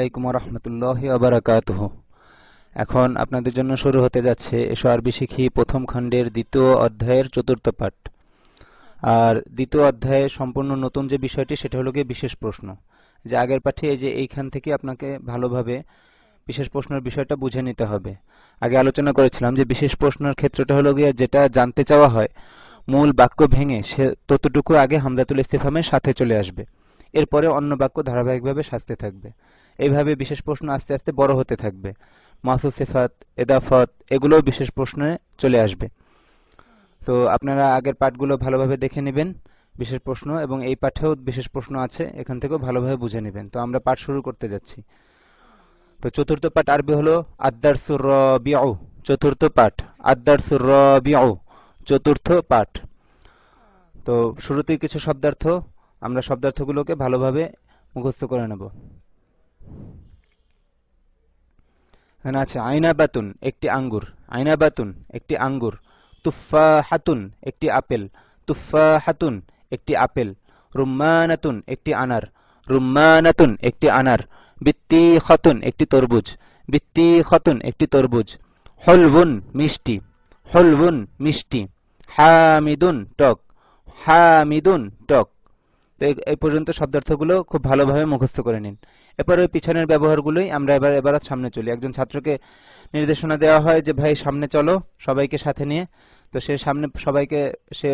আলাইকুম রহমতুল্লাহ আবরাকাতহ এখন আপনাদের জন্য শুরু হতে যাচ্ছে এসো আরবি শিখি প্রথম খণ্ডের দ্বিতীয় অধ্যায়ের চতুর্থ পাঠ। আর দ্বিতীয় অধ্যায়ে সম্পূর্ণ নতুন যে বিষয়টি, সেটা হলো গিয়ে বিশেষ প্রশ্ন। যে আগের পাঠে এই যে এইখান থেকে আপনাকে ভালোভাবে বিশেষ প্রশ্নের বিষয়টা বুঝে নিতে হবে। আগে আলোচনা করেছিলাম যে বিশেষ প্রশ্নের ক্ষেত্রটা হলো গিয়ে যেটা জানতে চাওয়া হয়, মূল বাক্য ভেঙে সে ততটুকু আগে হামদাতুল ইস্তেফামের সাথে চলে আসবে। এরপরে অন্য বাক্য ধারাবাহিকভাবে সাজতে থাকবে। এইভাবে বিশেষ প্রশ্ন আস্তে আস্তে বড় হতে থাকবে। মাসুদ সেফাত, এদাফত, এগুলোও বিশেষ প্রশ্নে চলে আসবে। তো আপনারা আগের পাঠগুলো ভালোভাবে দেখে নেবেন, বিশেষ প্রশ্ন, এবং এই পাঠেও বিশেষ প্রশ্ন আছে, এখান থেকেও ভালোভাবে বুঝে নেবেন। তো আমরা পাঠ শুরু করতে যাচ্ছি। তো চতুর্থ পাঠ আরবি হলো আদার সুর চতুর্থ পাঠ আদার সুর চতুর্থ পাঠ। তো শুরুতেই কিছু শব্দার্থ, আমরা শব্দার্থগুলোকে ভালোভাবে মুখস্থ করে নেব। এখানে আছে। আইনাবাতুন, একটি আঙ্গুর। আইনাবাতুন, একটি আঙ্গুর। তুফা হাতুন একটি আপেল। তুফা হাতুন একটি আপেল। রুম্মানাতুন, একটি আনার। রুম্মানাতুন, একটি আনার। বিত্তি খতুন একটি তরবুজ। বিত্তি খতুন একটি তরবুজ। হলবুন মিষ্টি। হলবুন মিষ্টি। হামিদুন, টক। হামিদুন, টক। তো এই পর্যন্ত শব্দার্থগুলো খুব ভালোভাবে মুখস্থ করে নিন। এরপর ওই পিছনের ব্যবহারগুলোই আমরা এবার এবার সামনে চলি। একজন ছাত্রকে নির্দেশনা দেওয়া হয় যে, ভাই, সামনে চলো সবাইকে সাথে নিয়ে। তো সে সামনে সবাইকে, সে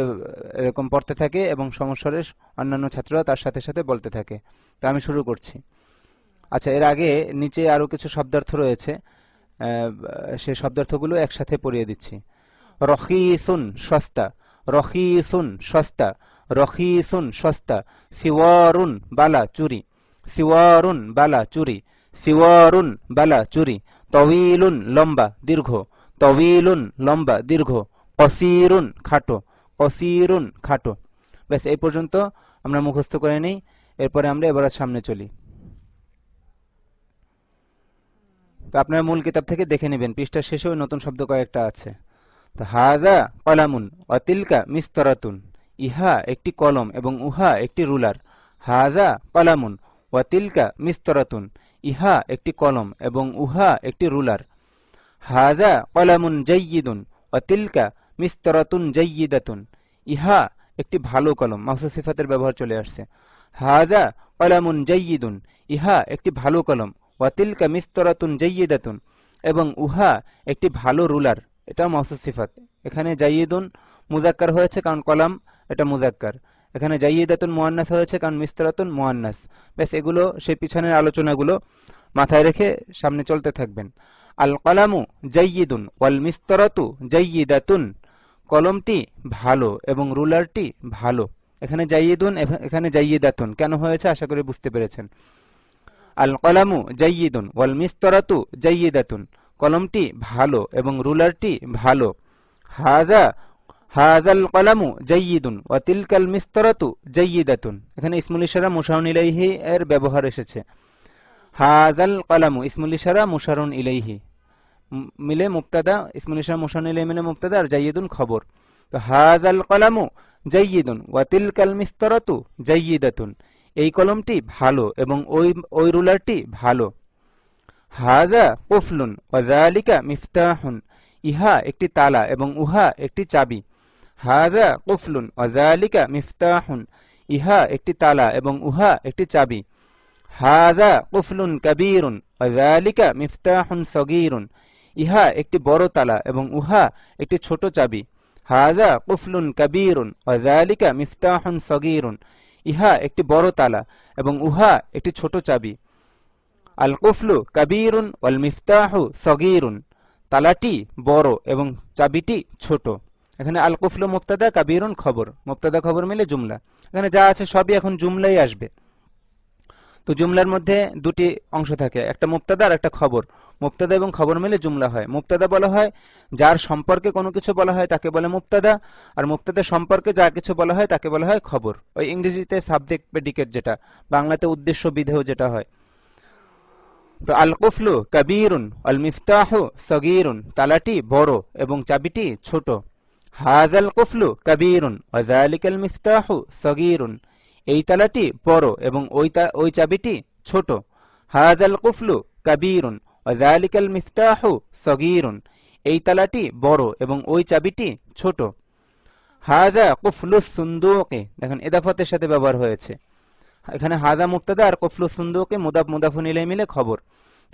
এরকম পড়তে থাকে এবং সমস্বরে অন্যান্য ছাত্ররা তার সাথে সাথে বলতে থাকে। তো আমি শুরু করছি। আচ্ছা এর আগে নিচে আরও কিছু শব্দার্থ রয়েছে। সে শব্দার্থগুলো একসাথে পড়িয়ে দিচ্ছি। রহিসুন সস্তা রহিসুন সস্তা রহিসুন সস্তা, সিওয়ারুন বালা চুরি, সিওয়ারুন বালা চুরি, সিওয়ারুন বালা চুরি তবিলুন লম্বা দীর্ঘ তবিলুন লম্বা দীর্ঘ, কসিরুন খাটো কসিরুন খাটো। ব্যাস, এই পর্যন্ত আমরা মুখস্থ করে নিই, এরপরে আমরা এবার সামনে চলি। তো আপনার মূল কিতাব থেকে দেখে নেবেন, পৃষ্ঠার শেষেও নতুন শব্দ কয়েকটা আছে। তো হাজা কলামুন, অতিলকা মিস্তরাতুন। ইহা একটি কলম এবং উহা একটি রুলার। হাজা কলামুন ওয়াতিলকা মিস্তরাতুন। ইহা একটি কলম এবং উহা একটি রুলার। হাজা কলামুন জয়িদুন অতিলকা মিস্তরাতুন জয়িদাতুন ইহা একটি ভালো কলম মাহসুস সিফাতের ব্যবহার চলে আসছে। হাজা কলামুন জয়িদুন ইহা একটি ভালো কলম ওয়াতিলকা মিস্তরাতুন জয়িদাতুন এবং উহা একটি ভালো রুলার। এটা মহসুস সিফাত। এখানে জাইয়েদুন মুজাক্কার হয়েছে কারণ কলাম এটা মুজাক্কার। এখানে জাইয়েদাতুন মোয়ান্নাস হয়েছে কারণ মিস্তরাতুন মোয়ান্নাস ব্যাস এগুলো সেই পিছনের আলোচনাগুলো মাথায় রেখে সামনে চলতে থাকবেন। আল কলামু জাইয়িদুন ওয়াল মিস্তরাতু জাইয়িদাতুন। কলমটি ভালো এবং রুলারটি ভালো। এখানে জাইয়েদুন, এখানে জাইয়েদাতুন। কেন হয়েছে? আশা করি বুঝতে পেরেছেন। আল কলামু জাইয়িদুন ওয়াল মিস্তরাতু জাইয়িদাতুন। কলমটি ভালো এবং রুলারটি ভালো। হাজা হাজাল কলামু জাইয়িদুন ওয়া তিলকাল মিস্তরাতু জাইয়িদাতুন। এখানে ইসমুল ইশারা মুশারুন ইলাইহি এর ব্যবহার এসেছে। হাজাল কলামু, ইসমুল ইশারা মুশারুন ইলাইহি। মিলে মুক্তাদা ইসমুল ইশারা মুশারুন ইলাইহি মিলে মুক্তাদা আর জাইয়িদুন খবর। তো হাজাল কলামু জাইয়িদুন ওয়া তিলকাল মিস্তরাতু জাইয়িদাতুন। এই কলমটি ভালো এবং ওই ওই রুলারটি ভালো। হাজা কুফলুন ওয়াজালিকা মিফতাহুন। ইহা একটি তালা এবং উহা একটি চাবি। হাজা কুফলুন ওয়াজালিকা মিফতাহুন। ইহা একটি তালা এবং উহা একটি চাবি। হাজা কুফলুন কবীরুন ওয়াজালিকা মিফতাহুন সগীরুন। ইহা একটি বড় তালা এবং উহা একটি ছোট চাবি। হাজা কুফলুন কবীরুন ওয়াজালিকা মিফতাহুন সগীরুন। ইহা একটি বড় তালা এবং উহা একটি ছোট চাবি। আল কুফলু কবিরুন অল মিফতাহু সগিরুন। তালাটি বড় এবং চাবিটি ছোট। এখানে আল কুফলু মুক্তাদা কাবিরুন খবর। মুক্তাদা খবর মিলে জুমলা। এখানে যা আছে সবই এখন জুমলাই আসবে। তো জুমলার মধ্যে দুটি অংশ থাকে, একটা মুক্তাদা আর একটা খবর। মুক্তাদা এবং খবর মিলে জুমলা হয়। মুক্তাদা বলা হয় যার সম্পর্কে কোনো কিছু বলা হয় তাকে বলে মুক্তাদা আর মুক্তাদা সম্পর্কে যা কিছু বলা হয় তাকে বলা হয় খবর। ওই ইংরেজিতে সাবজেক্ট প্রেডিকেট যেটা, বাংলাতে উদ্দেশ্য বিধেয় যেটা হয়। তো আল কুফলু কবিরুন আল মিফতাহু সগিরুন, তালাটি বড় এবং চাবিটি ছোট। হাজাল কুফলু কবিরুন ওয়াজালিকাল মিফতাহু সগিরুন। এই তালাটি বড় এবং ওই ওই চাবিটি ছোট। হাদাল কুফলু কাবীরুন ওয়াজালিকাল মিফতাহু সগীরুন। এই তালাটি বড় এবং ওই চাবিটি ছোট। হাদা কুফলুস সুন্দুকে, দেখেন এদাফতের সাথে ব্যবহার হয়েছে। এখানে হাদা মুক্তাদা আর কুফলুস সুন্দুকে মুদাফ ইলাই মিলে খবর।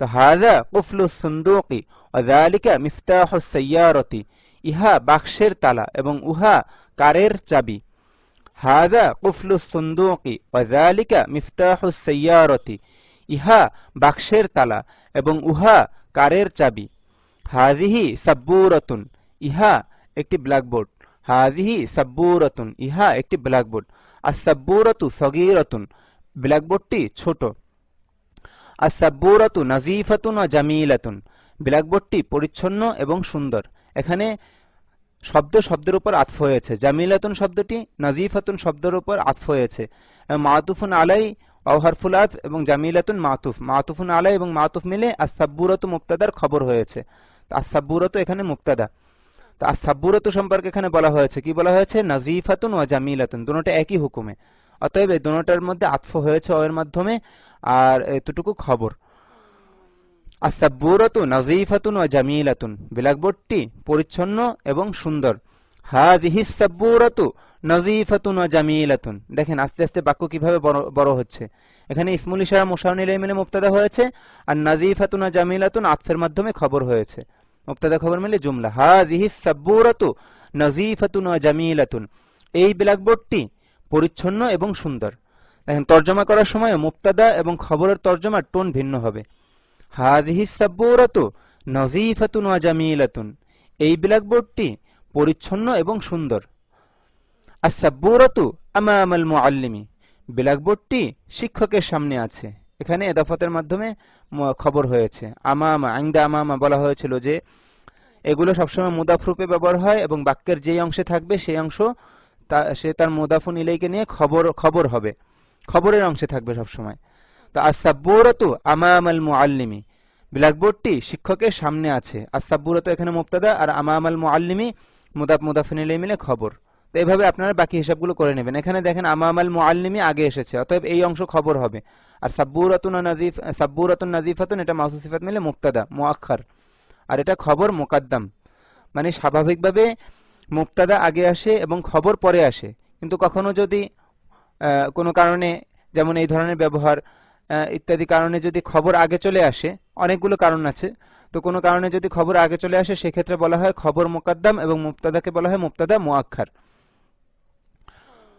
তো হাদা কুফলুস সুন্দুকি ওয়াজালিকা মিফতাহুস সাইয়ারতি। ইহা বাক্সের তালা এবং উহা কারের চাবি। হাদা কুফলুস সুন্দুকি সাইয়ারতি ইহা বাক্সের তালা এবং উহা কারের চাবি। হাজিহি সাব্বুরাতুন, ইহা একটি ব্ল্যাকবোর্ড। হাজিহি সাব্বুরাতুন, ইহা একটি ব্ল্যাকবোর্ড। আর সাব্বুরাতু সগীরাতুন, ব্ল্যাকবোর্ডটি ছোট। আর সাব্বুরাতু নাজিফাতুন ও জামিলাতুন, ব্ল্যাকবোর্ডটি পরিচ্ছন্ন এবং সুন্দর। এখানে শব্দ শব্দের উপর আতফ হয়েছে। জামিলাতুন শব্দটি নাজিফাতুন শব্দের উপর আতফ হয়েছে। মাতুফুন আলাই অহারফুল আত এবং জামিলাতুন মাতুফ। মাতুফুন আলাই এবং মাতুফ মিলে আসাব্বুরত মুক্তাদার খবর হয়েছে। আসাব্বুরত এখানে মুক্তাদা তো আসাব্বুরত সম্পর্কে এখানে বলা হয়েছে। কি বলা হয়েছে? নাজিফাতুন ও জামিলাতুন। দুটোটা একই হুকুমে। অতএব এই দুটোটার মধ্যে আতফ হয়েছে এর মাধ্যমে আর এতটুকু খবর। আসাব্বুরতু নাজিফাতুন ও জামিলাতুন। ব্ল্যাকবোর্ডটি পরিচ্ছন্ন এবং সুন্দর। হাদিহি সাব্বুরতু নাজিফাতুন ও জামিলাতুন। দেখেন আস্তে আস্তে বাক্য কীভাবে বড় হচ্ছে। এখানে ইসমুল ইশারা মুশাউনিল মিলে মুক্তাদা হয়েছে, আর নাজিফাতুন ও জামিলাতুন আতফের মাধ্যমে খবর হয়েছে। মুক্তাদা খবর মিলে জুমলা। হাদিহি সাব্বুরতু নাজিফাতুন ও জামিলাতুন। এই ব্ল্যাকবোর্ডটি পরিচ্ছন্ন এবং সুন্দর। দেখেন তর্জমা করার সময় মুক্তাদা এবং খবরের তর্জমার টোন ভিন্ন হবে। হাজিহি সাব্বুরাতু নজিফাতুন ওয়া জামিলাতুন। এই ব্ল্যাকবোর্ডটি পরিচ্ছন্ন এবং সুন্দর। আর সাব্বুরাতু আমামাল মুআল্লিমি। ব্ল্যাকবোর্ডটি শিক্ষকের সামনে আছে। এখানে এদাফতের মাধ্যমে খবর হয়েছে। আমামা, আইন্দা আমামা বলা হয়েছিল যে, এগুলো সবসময় মুদাফরূপে ব্যবহার হয় এবং বাক্যের যেই অংশে থাকবে সেই অংশ সে তার মুদাফুন ইলাইকে নিয়ে খবর খবর হবে। খবরের অংশে থাকবে সবসময়। তো আসাব্বুরতু আমামাল মুআল্লিমি। ব্ল্যাকবোর্ডটি শিক্ষকের সামনে আছে। আসাব্বুরতু এখানে মুক্তাদা আর আমামাল মুআল্লিমি মুদাফ মুদাফিন মিলে খবর। তো এইভাবে আপনারা বাকি হিসাবগুলো করে নেবেন। এখানে দেখেন আমামাল মুআল্লিমি আগে এসেছে, অতএব এই অংশ খবর হবে। আর সাব্বুরাতুন নাজিফ সাব্বুরাতুন নাজিফাতুন, এটা মাউসুফ সিফাত মিলে মুক্তাদা মুআক্ষার আর এটা খবর মোকাদ্দাম। মানে স্বাভাবিকভাবে মুক্তাদা আগে আসে এবং খবর পরে আসে। কিন্তু কখনো যদি কোনো কারণে, যেমন এই ধরনের ব্যবহার ইত্যাদি কারণে যদি খবর আগে চলে আসে, অনেকগুলো কারণ আছে, তো কোনো কারণে যদি খবর আগে চলে আসে, সেক্ষেত্রে বলা হয় খবর মোকাদ্দাম এবং মুক্তাদাকে বলা হয় মুক্তাদা মোয়াক্ষার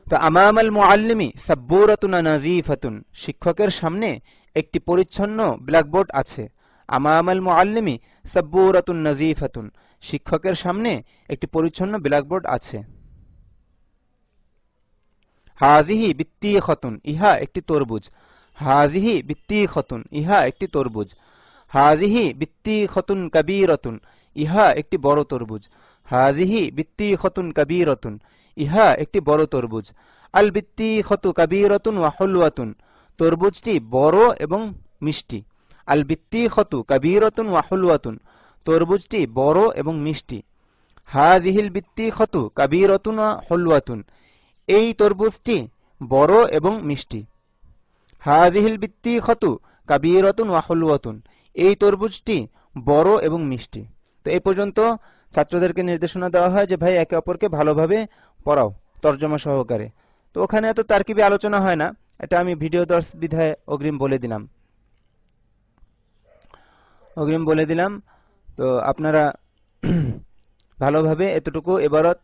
তো আমামাল মুআল্লিমি সাব্বুরাতুন নাজিফাতুন শিক্ষকের সামনে একটি পরিচ্ছন্ন ব্ল্যাকবোর্ড আছে। আমামাল মুআল্লিমি সাব্বুরাতুন নাজিফাতুন শিক্ষকের সামনে একটি পরিচ্ছন্ন ব্ল্যাকবোর্ড আছে। হাজিহি বিত্তি খতুন ইহা একটি তরবুজ হাজিহি বিত্তি খতুন ইহা একটি তরবুজ। হাজিহি বিত্তি খতুন কবিরতুন, ইহা একটি বড় তরবুজ। হাজিহি বিত্তি খতুন কবিরতুন, ইহা একটি বড় তরবুজ। আল বিত্তি খতু কবিরতুন ওয়া হলওয়াতুন, তরবুজটি বড় এবং মিষ্টি। আল বিত্তি খতু কবিরতুন ওয়া হলওয়াতুন, তরবুজটি বড় এবং মিষ্টি। হাজিহিল বিত্তি খতু কবিরতুন ওয়া হলওয়াতুন, এই তরবুজটি বড় এবং মিষ্টি। হাজিহিল বিত্তি খতু, কাবিরতুন ওয়াহলুয়াতুন এই তরবুজটি বড় এবং মিষ্টি। তো এই পর্যন্ত ছাত্রদেরকে নির্দেশনা দেওয়া হয় যে, ভাই, একে অপরকে ভালোভাবে পড়াও, তর্জমা সহকারে। তো ওখানে এত তার্কিবে আলোচনা হয় না। এটা আমি ভিডিও দর্শ বিধায় অগ্রিম বলে দিলাম। অগ্রিম বলে দিলাম। তো আপনারা ভালোভাবে এতটুকু এবারত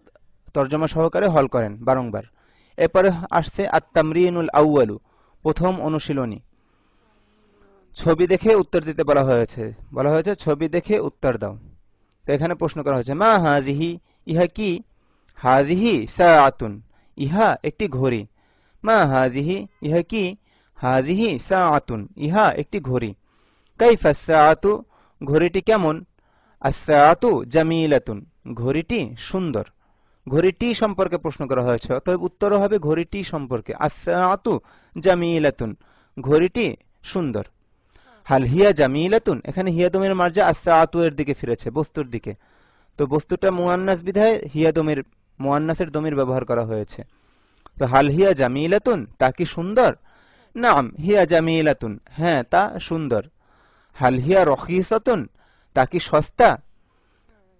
তর্জমা সহকারে হল করেন বারংবার। এরপরে আসছে আত্মামরিনুল আউয়ালু। প্রথম অনুশীলনী। ছবি দেখে উত্তর দিতে বলা হয়েছে। বলা হয়েছে, ছবি দেখে উত্তর দাও। তো এখানে প্রশ্ন করা হয়েছে, মা হাজিহি, ইহা কি? হাজিহি সাআতুন, ইহা একটি ঘড়ি। মা হাজিহি, ইহা কি? হাজিহি সাআতুন, ইহা একটি ঘড়ি। কাইফা সাআতু, ঘড়িটি কেমন? আসাআতু জামিলাতুন, ঘড়িটি সুন্দর। ঘড়িটি সম্পর্কে প্রশ্ন করা হয়েছে, অতএব উত্তরও হবে ঘড়িটি সম্পর্কে। আসাআতু জামিলাতুন। ঘড়িটি সুন্দর। হাল হিয়া জামিলাতুন? এখানে হিয়াদমের মার্জা আসাআতু এর দিকে ফিরেছে, বস্তুর দিকে। তো বস্তুটা মুয়ান্নাস বিধায় হিয়াদমের মোয়ান্নাসের দমির ব্যবহার করা হয়েছে। তো হাল হিয়া জামিলাতুন? তা কি সুন্দর? নাম, হিয়া জামিলাতুন। হ্যাঁ তা সুন্দর। হাল হিয়া রহিসাতুন তা কি সস্তা?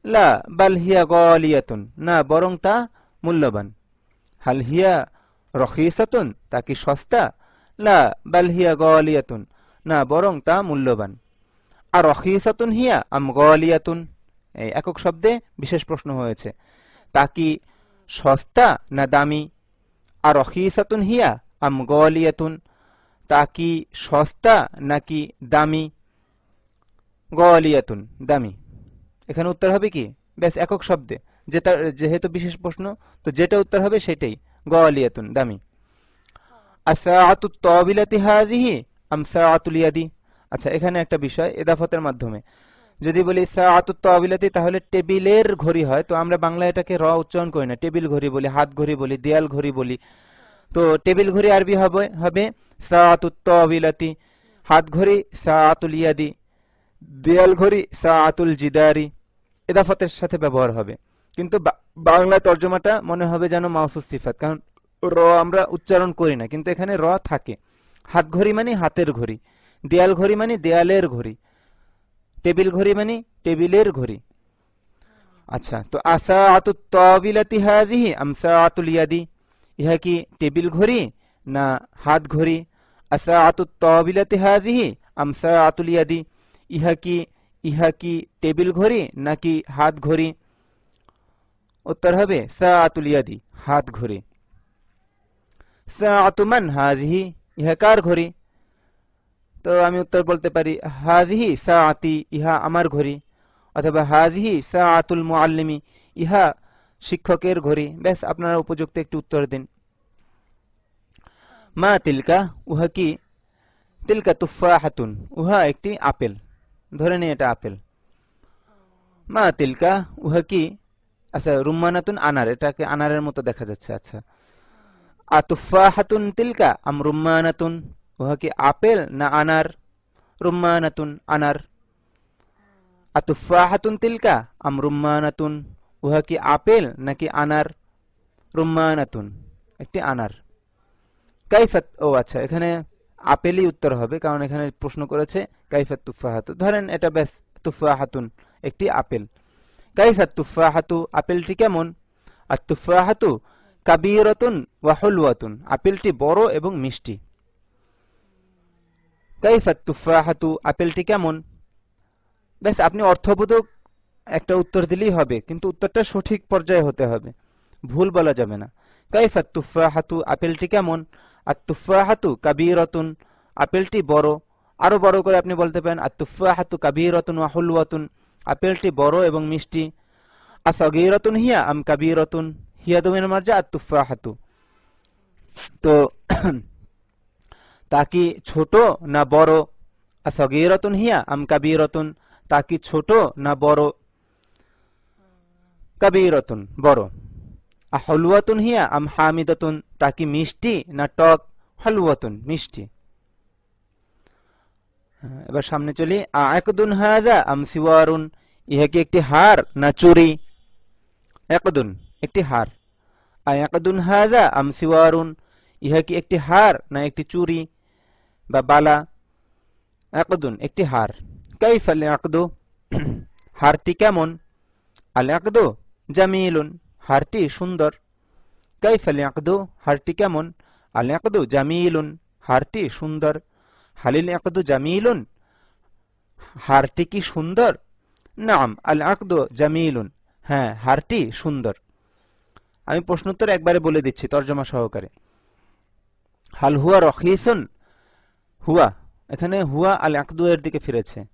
লা, বাল হিয়া গলিয়াতুন, না, বরং তা মূল্যবান। হাল হিয়া রহিসাতুন তা কি সস্তা? লা, বাল হিয়া গলিয়াতুন, না, বরং তা মূল্যবান। আর রহিসাতুন হিয়া, আম গলিয়াতুন? এই একক শব্দে বিশেষ প্রশ্ন হয়েছে। তা কি সস্তা না দামি? আর রহিসাতুন হিয়া, আম গলিয়াতুন, তা কি সস্তা নাকি দামি? গলিয়াতুন, দামি। এখানে উত্তর হবে কি? ব্যাস, একক শব্দে। যেটা, যেহেতু বিশেষ প্রশ্ন, তো যেটা উত্তর হবে সেটাই। গলিয়াতুন দামি। আম আচ্ছা এখানে একটা বিষয়, এদাফতের মাধ্যমে। যদি বলি সাআতু তাবিলাতি তাহলে টেবিলের ঘড়ি হয়। তো আমরা বাংলা এটাকে র উচ্চারণ করি না। টেবিল ঘড়ি বলি, হাত ঘড়ি বলি, দেয়াল ঘড়ি বলি। তো টেবিল ঘড়ি আরবি হবে হবে সাআতু তাবিলাতি হাত ঘড়ি সাআতুল ইয়াদি। দেয়াল ঘড়ি সাআতুল জিদারি। এদাফতের সাথে ব্যবহার হবে। কিন্তু বাংলা তর্জমাটা মনে হবে যেন মাউসুস সিফাত। কারণ র আমরা উচ্চারণ করি না, কিন্তু এখানে র থাকে। হাত ঘড়ি মানে হাতের ঘড়ি, দেয়াল ঘড়ি মানে দেয়ালের ঘড়ি, টেবিল ঘড়ি মানে টেবিলের ঘড়ি। আচ্ছা তো আসা আতু তবিলাতি হাজিহি আমসা আতুল ইয়াদি, ইহা কি টেবিল ঘড়ি না হাত ঘড়ি? আসা আতু তবিলাতি হাজিহি আমসা আতুল ইয়াদি, ইহা কি ইহা কি টেবিল ঘড়ি নাকি হাত ঘড়ি? উত্তর হবে সা আতুল ইয়াদি, হাত ঘড়ি। সা আতুমান হাজিহি ইহা কার ঘড়ি? তো আমি উত্তর বলতে পারি হাজিহি সা আতি ইহা আমার ঘড়ি। অথবা হাজিহি সা আতুল মুআল্লিমি, ইহা শিক্ষকের ঘড়ি। ব্যাস, আপনারা উপযুক্ত একটি উত্তর দিন। মা তিলকা, উহা কি? তিলকা তুফা হাতুন উহা একটি আপেল। ধরে নিই এটা আপেল। মা, তিলকা, উহা কি? আচ্ছা রুম্মানাতুন আনার, এটাকে আনারের মতো দেখা যাচ্ছে আচ্ছা। আতুফা হাতুন তিলকা, আম রুম্মানাতুন, উহা কি আপেল না আনার? রুম্মানাতুন আনার। আতুফা হাতুন তিলকা, আম রুম্মানাতুন, উহা কি আপেল নাকি আনার? রুম্মানাতুন, একটি আনার। কাইফাত, ও আচ্ছা এখানে আপেলই উত্তর হবে, কারণ এখানে প্রশ্ন করেছে, কাইফাত তুফাহাতু। ধরেন এটা ব্যাস তুফাহাতুন, একটি আপেল। কাইফাত তুফাহাতু, আপেলটি কেমন? আর তুফাহাতু কাবিরতুন ওয়াহুলওয়াতুন আপেলটি বড় এবং মিষ্টি। কাইফাত তুফাহাতু, আপেলটি কেমন? ব্যাস আপনি অর্থবোধক একটা উত্তর দিলেই হবে, কিন্তু উত্তরটা সঠিক পর্যায়ে হতে হবে। ভুল বলা যাবে না। কাইফাত তুফাহাতু, আপেলটি কেমন? আর তুফাহাতু কাবিরতুন। আপেলটি বড়। আরও বড় করে আপনি বলতে পারেন আর তুফাহাতু কাবিরতুন ওয়াহুলওয়াতুন আপেলটি বড় এবং মিষ্টি। আসগীরতুন হিয়া আম কাবিরতুন। হিয়া দমিন মার্জা আর তুফাহাতু তো তা কি ছোট না বড়? আসগীরতুন হিয়া আম কাবিরতুন। তা কি ছোট না বড়? কাবিরতুন, বড়। হলুয়াতুন হিয়া, আম হামিদাতুন, তা কি মিষ্টি না টক? হলুয়াতুন, মিষ্টি। এবার সামনে চলি একদুন হাজা, আম সিওয়ারুন, ইহা কি একটি হার না চুরি? একদুন, একটি হার। একদুন হাজা, আম সিওয়ারুন, ইহা কি একটি হার না একটি চুরি বা বালা? একদুন, একটি হার। কাইফাল আকদু হারটি কেমন? আল আকদু জামিলুন। হারটি সুন্দর। কাইফাল আকদু হারটি কেমন? আল আকদু জামিলুন। হারটি সুন্দর। হালিল আকদু জামিলুন? হারটি কি সুন্দর? নাম, আল আকদু জামিলুন। হ্যাঁ হারটি সুন্দর। আমি প্রশ্নোত্তর একবারে বলে দিচ্ছি, তর্জমা সহকারে। হাল হুয়া রহিসুন হুয়া, এখানে হুয়া আল আকদু এর দিকে ফিরেছে।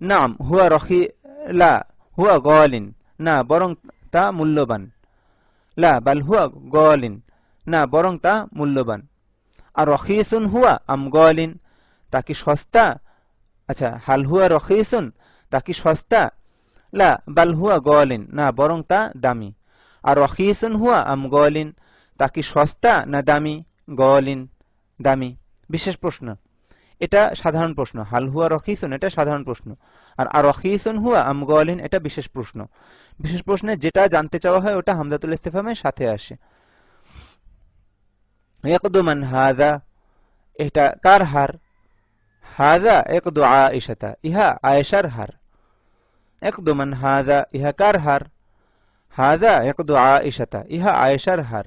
নাম, হুয়া রহি লা, হুয়া গলিন না, বরং তা মূল্যবান। লা, বাল হুয়া গলিন। না, বরং তা মূল্যবান। আর রহিসুন হুয়া আম গলিন। তা কি সস্তা? আচ্ছা হাল হুয়া রহিসুন তা কি সস্তা? লা, বাল হুয়া গলিন। না, বরং তা দামি। আর রহিসুন হুয়া আম গলিন। তা কি সস্তা না দামি? গলিন। দামি। বিশেষ প্রশ্ন। এটা সাধারণ প্রশ্ন। হাল হুয়া রকিসন এটা সাধারণ প্রশ্ন। আর আর রহিসুন হুয়া আম গলিন এটা বিশেষ প্রশ্ন। বিশেষ প্রশ্নে যেটা জানতে চাওয়া হয় ওটা হামদাতুল ইস্তেফামের সাথে আসে। একদমান হাজা এটা কার হার? হাজা একদু আয়েশাতা, ইহা আয়েশার হার। একদু মান হাজা ইহা কার হার? হাজা একদু আয়েশাতা, ইহা আয়েশার হার।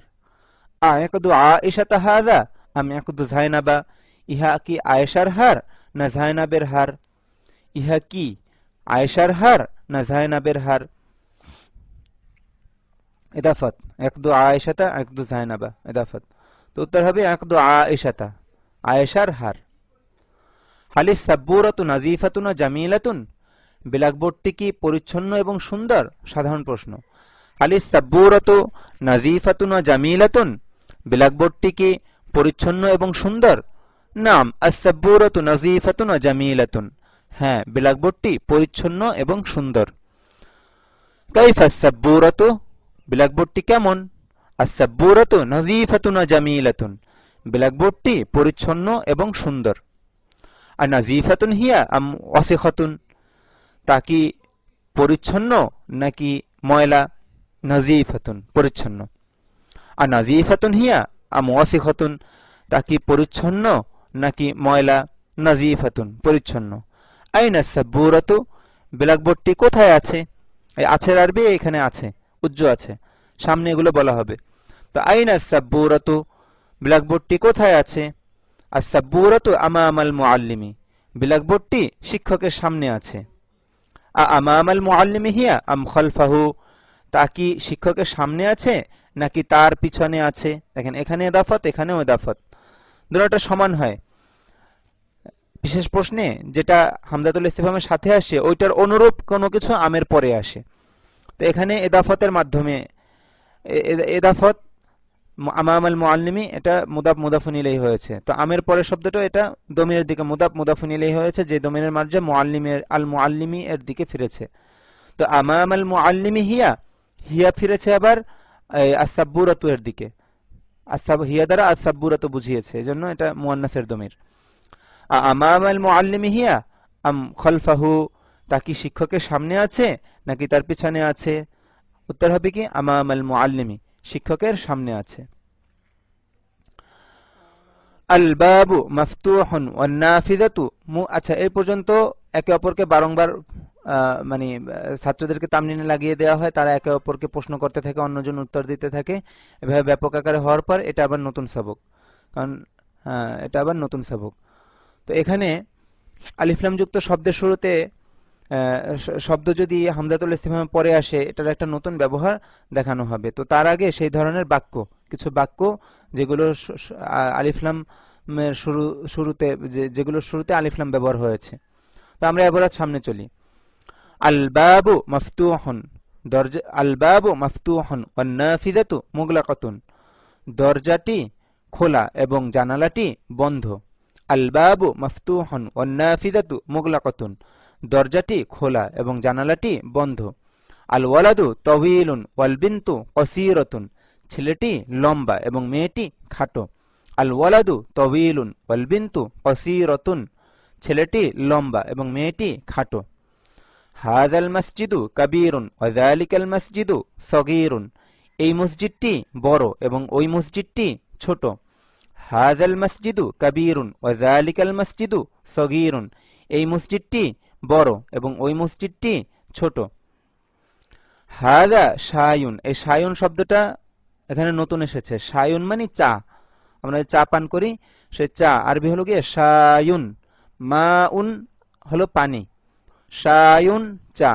আ একদু আয়েশাতা হাজা আমি একদু জাইনাবা ইহা কি আয়েশার হার না জাইনাবের হার? ইহা কি আয়েশার হার না জাইনাবের হার? ইদাফত একদু আয়েশাতা একদু জাইনাবা এদাফত। তো উত্তর হবে একদু আয়েশাতা, আয়েশার হার। হালি সাব্বুরাতু নাজিফাতুন জামিলাতুন? বিলাকবোর্ডটি কি পরিচ্ছন্ন এবং সুন্দর? সাধারণ প্রশ্ন। হালি সাব্বুরাতু নাজিফাতুন জামিলাতুন? বিলাকবোর্ডটি কি পরিচ্ছন্ন এবং সুন্দর? নাম আসাব্বুরাতু নাজিফাতুন জামিলাতুন। হ্যাঁ বিলাকবোর্ডটি পরিচ্ছন্ন এবং সুন্দর। কাইফা সাব্বুরাতু বিলাকবোর্ডটি কেমন? আসাব্বুরাতু নাজিফাতুন জামিলাতুন। বিলাকবোর্ডটি পরিচ্ছন্ন এবং সুন্দর। আর নাজিফাতুন হিয়া আম ওয়াসিখাতুন। তা কি পরিচ্ছন্ন নাকি ময়লা? নাজিফাতুন, পরিচ্ছন্ন। আর নাজিফাতুন হিয়া আম ওয়াসিখাতুন। তা কি পরিচ্ছন্ন নাকি ময়লা? নাজিফাতুন, পরিচ্ছন্ন। আইনা সাব্বুরাতু? ব্ল্যাকবোর্ডটি কোথায় আছে? আছের আরবি, এখানে আছে, উজ্জ্ব আছে, সামনে এগুলো বলা হবে। তো আইনা সাব্বুরাতু? ব্ল্যাকবোর্ডটি কোথায় আছে? আর সাব্বুরাতু আমামাল মুআল্লিমি। ব্ল্যাকবোর্ডটি শিক্ষকের সামনে আছে। আ আমামাল মুআল্লিমি হিয়া আম খলফাহু? তা কি শিক্ষকের সামনে আছে, নাকি তার পিছনে আছে? দেখেন, এখানে এদাফত এখানেও এদাফত দুটোটা সমান হয়। বিশেষ প্রশ্নে যেটা হামদাতুল ইস্তিফামের সাথে আসে, ওইটার অনুরূপ কোনো কিছু আমের পরে আসে। তো এখানে এদাফতের মাধ্যমে এদাফত, আমামাল মুআল্লিমি, এটা মুদাব মুদাফুনিলেই হয়েছে। তো আমের পরের শব্দটা এটা দমিনের দিকে মুদাব মুদাফুনিলেই হয়েছে, যে দমিনের মার্জা মুআল্লিমের, আল মুআল্লিমি এর দিকে ফিরেছে। তো আমামাল মুআল্লিমি হিয়া হিয়া ফিরেছে আবার আসাব্বুরাতু এর দিকে। হিয়া দ্বারা আসাব্বুরাতু বুঝিয়েছে, এজন্য এটা মুয়ান্নাসের দমির। আমামাল মুআল্লিমি হিয়া? আম খলফাহু, তা কি শিক্ষকের সামনে আছে, নাকি তার পিছনে আছে? উত্তর হবে কি আমামাল মুআল্লিমি, শিক্ষকের সামনে আছে। আল বাবু মাফতুহুন ওয়ান নাফিযাতু আচ্ছা এই পর্যন্ত একে অপরকে বারংবার মানে ছাত্রদেরকে তামনিনে লাগিয়ে দেওয়া হয়, তারা একে অপরকে প্রশ্ন করতে থাকে, অন্যজন উত্তর দিতে থাকে, এভাবে ব্যাপক আকারে হওয়ার পর এটা আবার নতুন সবক। কারণ এটা আবার নতুন সবক। তো এখানে আলিফলাম যুক্ত শব্দের শুরুতে শব্দ যদি হামজাতুল ইসলাম পরে আসে, এটার একটা নতুন ব্যবহার দেখানো হবে। তো তার আগে সেই ধরনের বাক্য, কিছু বাক্য যেগুলো আলিফলাম শুরু, শুরুতে যেগুলোর শুরুতে আলিফলাম ব্যবহার হয়েছে। তো আমরা এবার সামনে চলি। আলবাবু মফতুহন, দরজা, আলবাবু মফতুহন, ওয়ান্নাফিজাতু মুগলাকাতুন। দরজাটি খোলা এবং জানালাটি বন্ধ। আলবাবু মফতুহন ওয়ান্নাফিজাতু মুগলাকাতুন। দরজাটি খোলা এবং জানালাটি বন্ধ। আল ওয়ালাদু তবিলুন ওয়ালবিন্তু কসিরতুন। ছেলেটি লম্বা এবং মেয়েটি খাটো। আল ওয়ালাদু তবিলুন ওয়ালবিন্তু কসিরতুন। ছেলেটি লম্বা এবং মেয়েটি খাটো। হাজাল মসজিদু কবিরুন ওয়াজালিকাল মসজিদু সগিরুন। এই মসজিদটি বড় এবং ওই মসজিদটি ছোট। হাজাল মসজিদু কবিরুন ওয়াজালিকাল মসজিদু সগিরুন। এই মসজিদটি বড় এবং ওই মসজিদটি ছোট। হাদা সায়ুন এই সায়ুন শব্দটা এখানে নতুন এসেছে। সায়ুন মানে চা। আমরা চা পান করি, সে চা আরবি হলো গিয়ে সায়ুন মা উন হলো পানি। সায়ুন চা।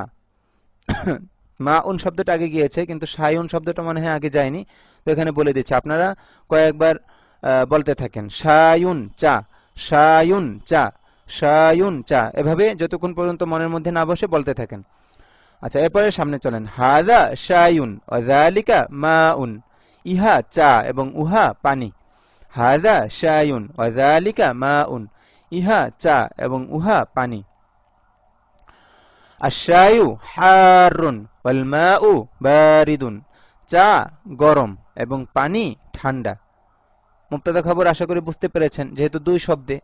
মা উন শব্দটা আগে গিয়েছে, কিন্তু সায়ুন শব্দটা মনে হয় আগে যায়নি। তো এখানে বলে দিচ্ছে। আপনারা কয়েকবার বলতে থাকেন। সায়ুন চা সায়ুন চা শায়ুন চা, এভাবে যতক্ষণ পর্যন্ত মনের মধ্যে না বসে বলতে থাকেন। আচ্ছা এরপরে সামনে চলেন। হাদা শায়ুন অজালিকা মা উন ইহা চা এবং উহা পানি। হাদা শায়ুন অজালিকা মা উন ইহা চা এবং উহা পানি। আশায়ু হারুন ওয়ালমাউ বারিদুন। চা গরম এবং পানি ঠান্ডা। মুক্তাদা খবর আশা করি বুঝতে পেরেছেন, যেহেতু দুই শব্দে।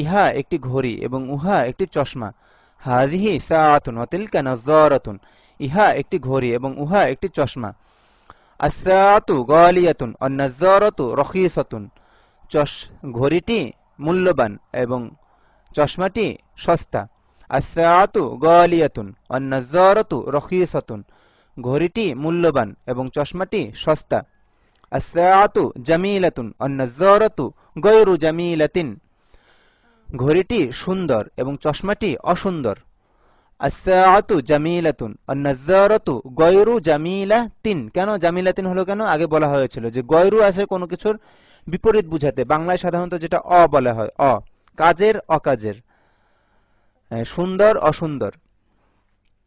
ইহা একটি ঘড়ি এবং উহা একটি চশমা। হাদিহি সাআতুন ওয়া তিলকা নাযযারাতুন ইহা একটি ঘড়ি এবং উহা একটি চশমা। আসাতু গালিয়াতুন অন্নাজারতু রখিসাতুন, চশ, ঘড়িটি মূল্যবান এবং চশমাটি সস্তা। আসাতু গালিয়াতুন অন্নাজারতু রখিসাতুন ঘড়িটি মূল্যবান এবং চশমাটি সস্তা। আসাতু জামিলাতুন অন্নাজারতু গৈরু জামিলাতিন। ঘড়িটি সুন্দর এবং চশমাটি অসুন্দর। আসাআতু জামিলাতুন অন্নাজারাতু গয়রু জামিলাতিন। কেন জামিলাতিন হলো কেন? আগে বলা হয়েছিল যে গয়রু আছে কোনো কিছুর বিপরীত বুঝাতে। বাংলায় সাধারণত যেটা অ বলা হয়, অ। কাজের, অকাজের। সুন্দর, অসুন্দর।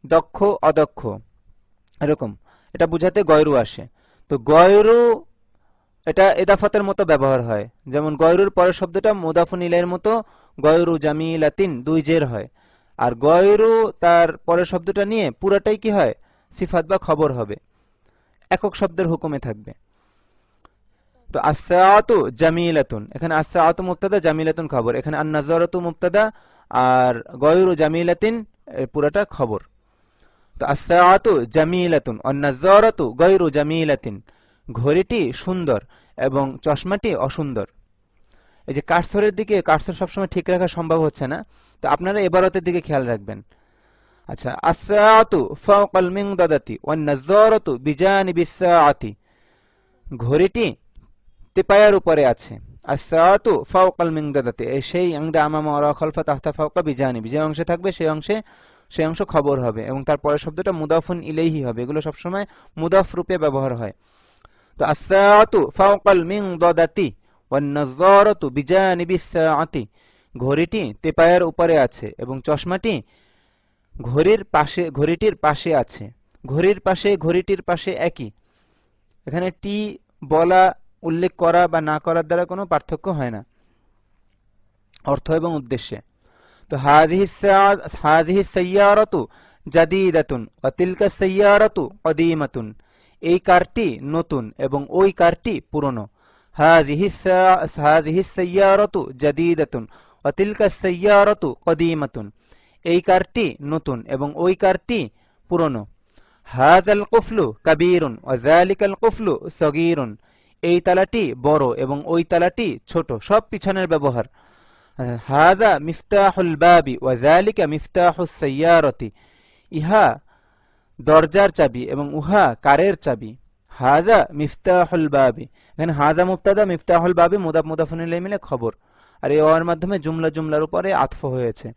দক্ষ, অদক্ষ। এরকম। এটা বুঝাতে গয়রু আসে। তো গয়রু এটা এদাফাতের মতো ব্যবহার হয়। যেমন গয়রুর পরের শব্দটা মুদাফুন ইলাইয়ের মতো গয়রু জামিলাতিন, দুই জের হয়। আর গয়রু তার পরের শব্দটা নিয়ে পুরাটাই কি হয়? সিফাত বা খবর হবে। একক শব্দের হুকুমে থাকবে। তো আসাআতু জামিলাতুন। এখানে আসাআতু মুবতাদা, জামিলাতুন খবর। এখানে আন-নাজারাতু মুবতাদা আর গয়রু জামিলাতিন পুরাটা খবর। তো জামিলাতুন অন-নাজারাতু গয়রু জামিলাতিন। ঘড়িটি সুন্দর এবং চশমাটি অসুন্দর। এই যে কার্সরের দিকে, কার্সর সবসময় ঠিক রাখা সম্ভব হচ্ছে না, তো আপনারা এবারতের দিকে খেয়াল রাখবেন। আচ্ছা আসাআতু ফাওকাল মিনদাদাতি ওয়ান নাযারাতু বিজানিবিস সাআতি। ঘড়িটি তেপায়ার উপরে আছে। আসাআতু ফাওকাল মিনদাদাতি এই সেই ইংদা আমামা ওয়া খালফা তাহতা ফাওকা বিজানিবি। যে অংশে থাকবে, সেই অংশে সেই অংশ খবর হবে এবং তার পরের শব্দটা মুদাফুন ইলাইহি হবে। এগুলো সবসময় মুদাফ রূপে ব্যবহার হয়। তো মিনদাদাতি ওয়ান্নাজারাতু বিজানিবিস সাআতি। ঘড়িটি তেপায়ার উপরে আছে এবং চশমাটি ঘড়ির পাশে, ঘড়িটির পাশে আছে। ঘড়ির পাশে, ঘড়িটির পাশে একই। এখানে টি বলা, উল্লেখ করা বা না করার দ্বারা কোনো পার্থক্য হয় না। অর্থ এবং উদ্দেশ্যে। তো হাজিহি সা- হাজিহি সাইয়ারাতু জাদিদাতুন ওয়া তিলকা সাইয়ারাতু কদিমাতুন এই কারটি নতুন এবং ওই কারটি পুরনো। হাজিহি সা- হাজিহি সাইয়ারাতু জাদিদাতুন ওয়া তিলকা সাইয়ারাতু কদিমাতুন এই কারটি নতুন এবং ওই কারটি পুরনো। হাজাল কুফলু কাবীরুন ওয়া যালিকাল কুফলু সগীরুন এই তালাটি বড় এবং ওই তালাটি ছোট। সব পিছনের ব্যবহার। হাজা মিফতাহুল বাবি ওয়া যালিকা মিফতাহুস সাইয়ারাতি ইহা দরজার চাবি এবং উহা কারের চাবি। হাজা মিফতাহুল বাবি। এখানে হাজা মুফতাদা মিফতাহুল বাবি, মুদাফ মুদাফুন ইলাইহি মিলে খবর। আর এই ওয়ার মাধ্যমে জুমলা জুমলার উপরে আতফ হয়েছে।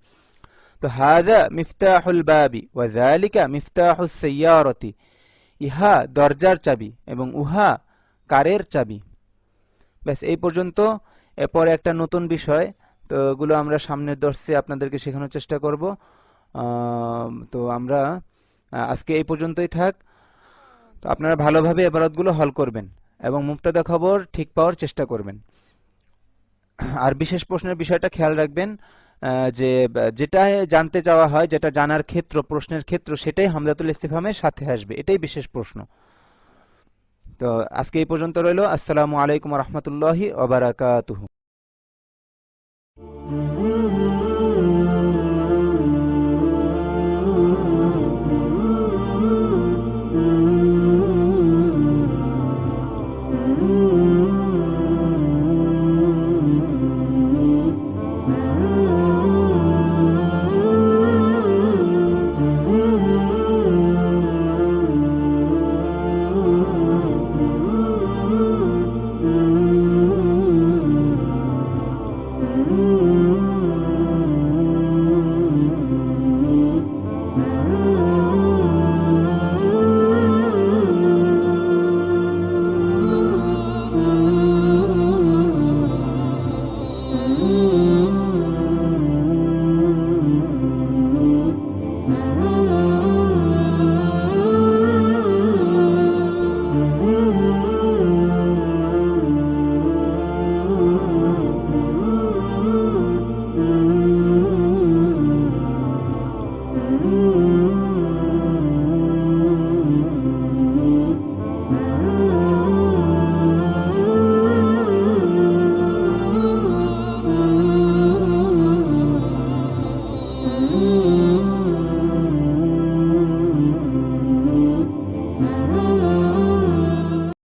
তো হাজা মিফতাহুল বাবি ওয়া যালিকা মিফতাহুস সাইয়ারাতি ইহা দরজার চাবি এবং উহা কারের চাবি। ব্যাস, এই পর্যন্ত। এরপরে একটা নতুন বিষয়। তো এগুলো আমরা সামনের দর্শে আপনাদেরকে শেখানোর চেষ্টা করব। তো আমরা আজকে এই পর্যন্তই থাক। তো আপনারা ভালোভাবে এবারতগুলো হল করবেন এবং মুক্তাদা খবর ঠিক পাওয়ার চেষ্টা করবেন। আর বিশেষ প্রশ্নের বিষয়টা খেয়াল রাখবেন যে যেটা জানতে চাওয়া হয়, যেটা জানার ক্ষেত্র, প্রশ্নের ক্ষেত্র, সেটাই হামদাতুল ইস্তিফামের সাথে আসবে। এটাই বিশেষ প্রশ্ন। তো আজকে এই পর্যন্ত রইল। আসসালামু আলাইকুম রহমতুল্লাহি ওবারাকাতুহু